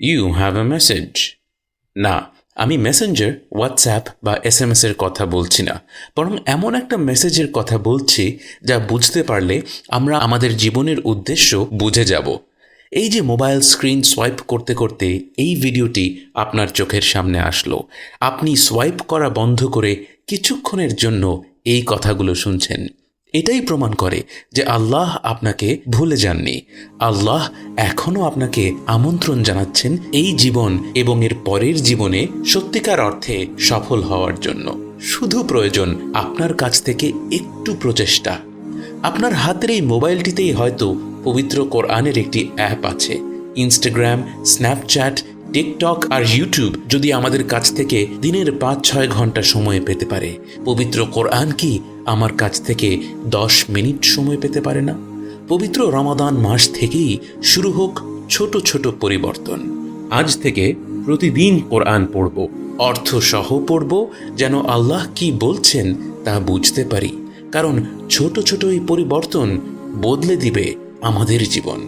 You have a message না, আমি messenger WhatsApp বা এস এম এর কথা বলছি না। বরং এমন একটা মেসেজের কথা বলছি যা বুঝতে পারলে আমরা আমাদের জীবনের উদ্দেশ্য বুঝে যাব। এই যে মোবাইল স্ক্রিন সোয়াইপ করতে করতে এই ভিডিওটি আপনার চোখের সামনে আসলো। আপনি সোয়াইপ করা বন্ধ করে কিছুক্ষণের জন্য এই কথাগুলো শুনছেন। এটাই প্রমাণ করে যে আল্লাহ আপনাকে ভুলে যাননি। আল্লাহ এখনও আপনাকে আমন্ত্রণ জানাচ্ছেন এই জীবন এবং এর পরের জীবনে সত্যিকার অর্থে সফল হওয়ার জন্য। শুধু প্রয়োজন আপনার কাছ থেকে একটু প্রচেষ্টা। আপনার হাতের এই মোবাইলটিতেই হয়তো পবিত্র কোরআনের একটি অ্যাপ আছে। ইনস্টাগ্রাম, স্ন্যাপচ্যাট টিকটক আর ইউটিউব যদি আমাদের কাছ থেকে দিনের পাঁচ, ছয় ঘণ্টা সময় পেতে পারে, পবিত্র কোরআন কি আমার কাছ থেকে দশ মিনিট সময় পেতে পারে না? পবিত্র রমাদান মাস থেকেই শুরু হোক ছোট ছোট পরিবর্তন। আজ থেকে প্রতিদিন কোরআন পড়ব অর্থ সহ পড়ব, যেন আল্লাহ কি বলছেন তা বুঝতে পারি। কারণ ছোট ছোট এই পরিবর্তন বদলে দিবে আমাদের জীবন।